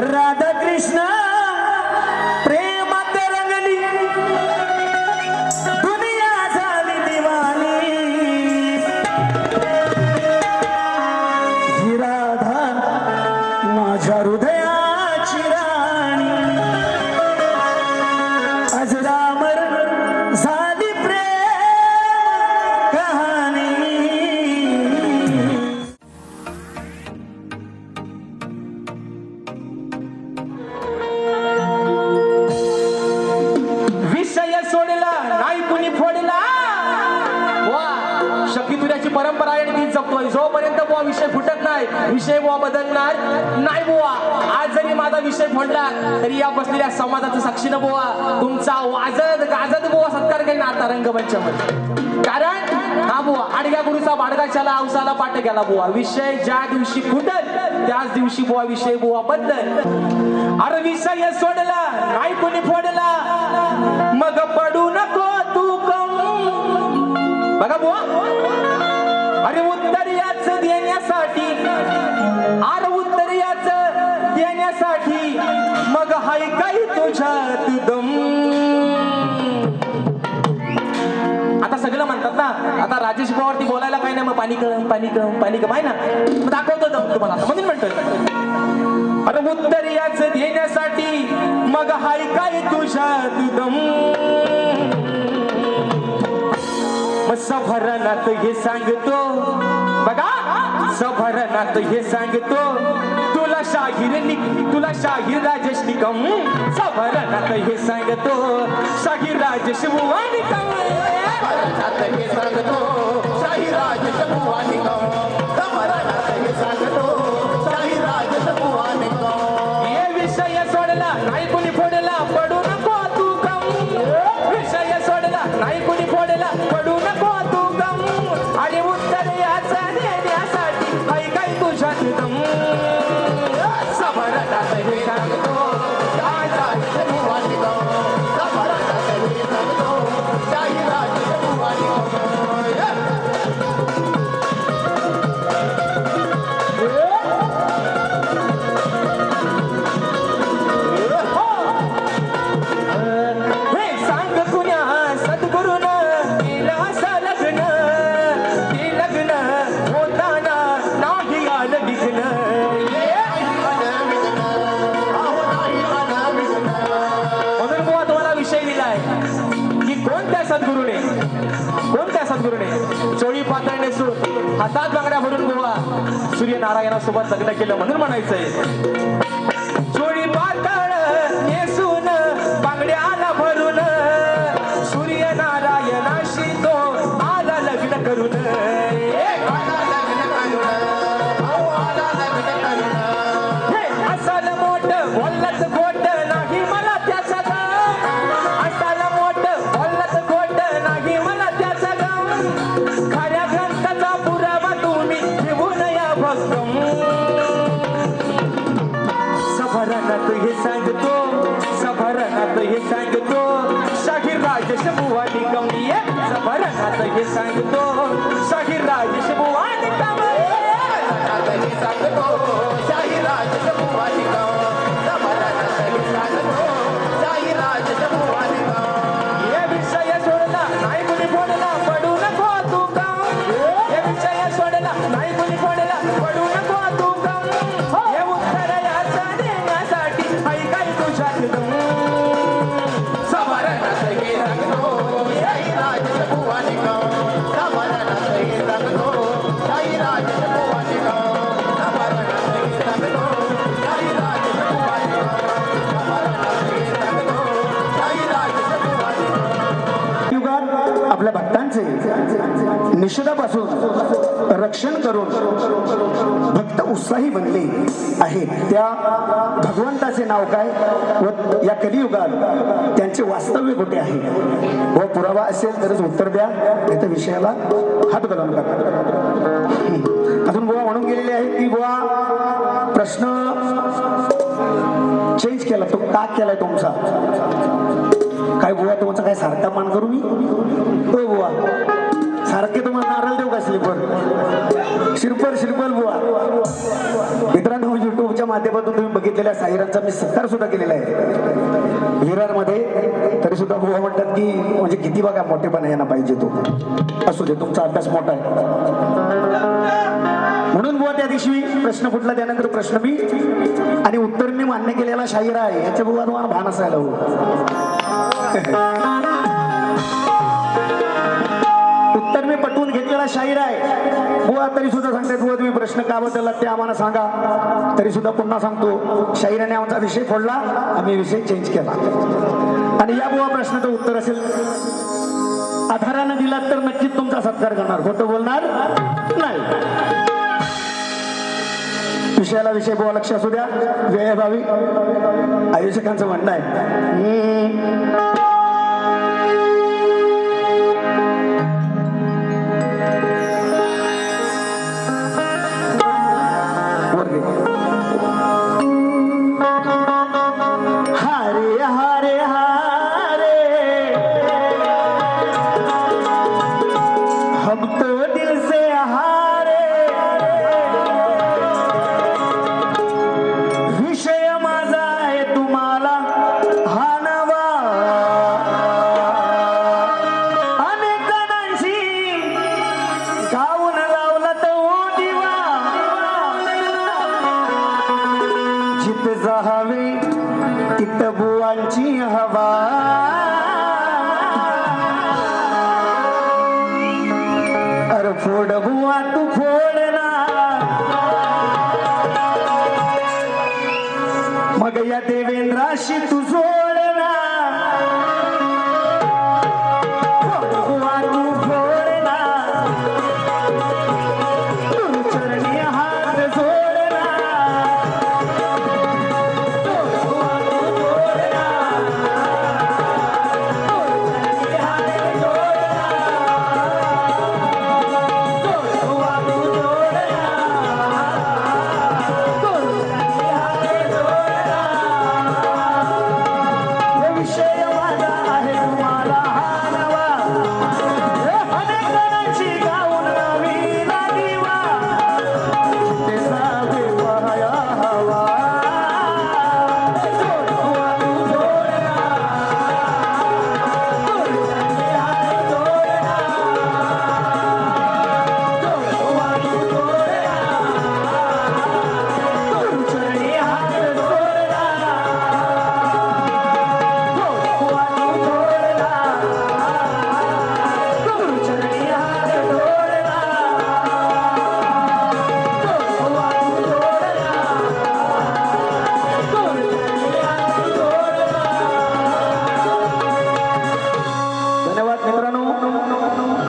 राधा कृष्ण प्रेमात रंगली दुनिया झाली दिवाणी ही राधा माझ्या हृदयाची नाही विषय बुवा बदलणार. नाही बुवा. आज जरी माझा विषय फोडला तरी या बसलेल्या समाजाचं साक्षीनं बुवा तुमचा वाजत गाजत बुवा सत्कार काही आता रंगमंचामध्ये. कारण हा बुवा आडग्या गुरुचा बाडगाच्याला औसाला पाठ गेला बुवा. विषय ज्या दिवशी फुटल त्याच दिवशी बुवा विषय बुवा बदल अरे विषय सोडला नाही कोणी फोडला. मग पडू नको तू कम. बघा बुवा. देण्यासाठी. आर उत्तरयाच देण्यासाठी. मग हाय काही तुझ्यात दम? आता सगळं म्हणतात ना आता राजेश पवारती बोलायला काय नाही मग पाणी कळम पाणी कळम पाणी कम आहे ना? मग दाखवतो दम तुम्हाला म्हणून म्हणतोय. अरे उत्तर याच देण्यासाठी मग हाय काय तुझ्यात दम? सफरनात हे सांगतो. बघा. सभरणात हे सांगतो तुला शाहीर तुला शाहीर राजेश निकम सभरणात हे सांगतो शाहीर राजेश बुवा निकम समरनाथ हे सांगतो शाहीर राजेश शंभुवा निकम चोळी पातळ हातात बांगड्या भरून गोवा सूर्यनारायणासोबत लग्न केलं म्हणून म्हणायचंय. जोडी सभरणात हे सांगतो आपल्या भक्तांचे निषेधापासून रक्षण करून भक्त उत्साही बनले आहेत. त्या भगवंताचे नाव काय व या कलियुगात त्यांचे वास्तव्य कुठे आहे? व पुरावा असेल तरच उत्तर द्या. नाही तर विषयाला हात घालून टाका अजून बुवा म्हणून गेलेले आहेत की बुवा प्रश्न चेंज केला तो का केलाय तुमचा? काय बुवा तुमचा काय सारखा मान करू मी? हो बुवा. सारखे तुम्हाला नारळ देऊ का स्लीपर शिरपल शिरपल बुवा. मित्रांनो युट्यूबच्या माध्यमातून तुम्ही बघितलेल्या साईरांचा मी सत्कार सुद्धा केलेला आहे. विरारमध्ये तरी सुद्धा बुवा म्हणतात की म्हणजे किती बघा मोठेपणा यांना पाहिजे तो. असू दे तुमचा अभ्यास मोठा आहे. म्हणून बुवा त्या दिवशी प्रश्न फुटला त्यानंतर प्रश्न मी आणि उत्तर मी मान्य केलेला शाहिरा आहे. याच्या बुवा तुम्हाला भान असायला हवं. उत्तर मी पटवून घेतलेला शाहीर आहे. बुवा तरी सुद्धा सांगते बुवा तुम्ही प्रश्न का बदलला ते आम्हाला सांगा. तरी सुद्धा पुन्हा सांगतो शाहिराने आमचा विषय फोडला आम्ही विषय चेंज केला. आणि या बुवा प्रश्नाचं उत्तर असेल आधारानं दिलात तर नक्कीच तुमचा सत्कार करणार. खोटं बोलणार नाही. विषयाला विषय बुवा लक्ष असू द्या. वेळेभावी आयोजकांचं म्हणणं आहे. अरे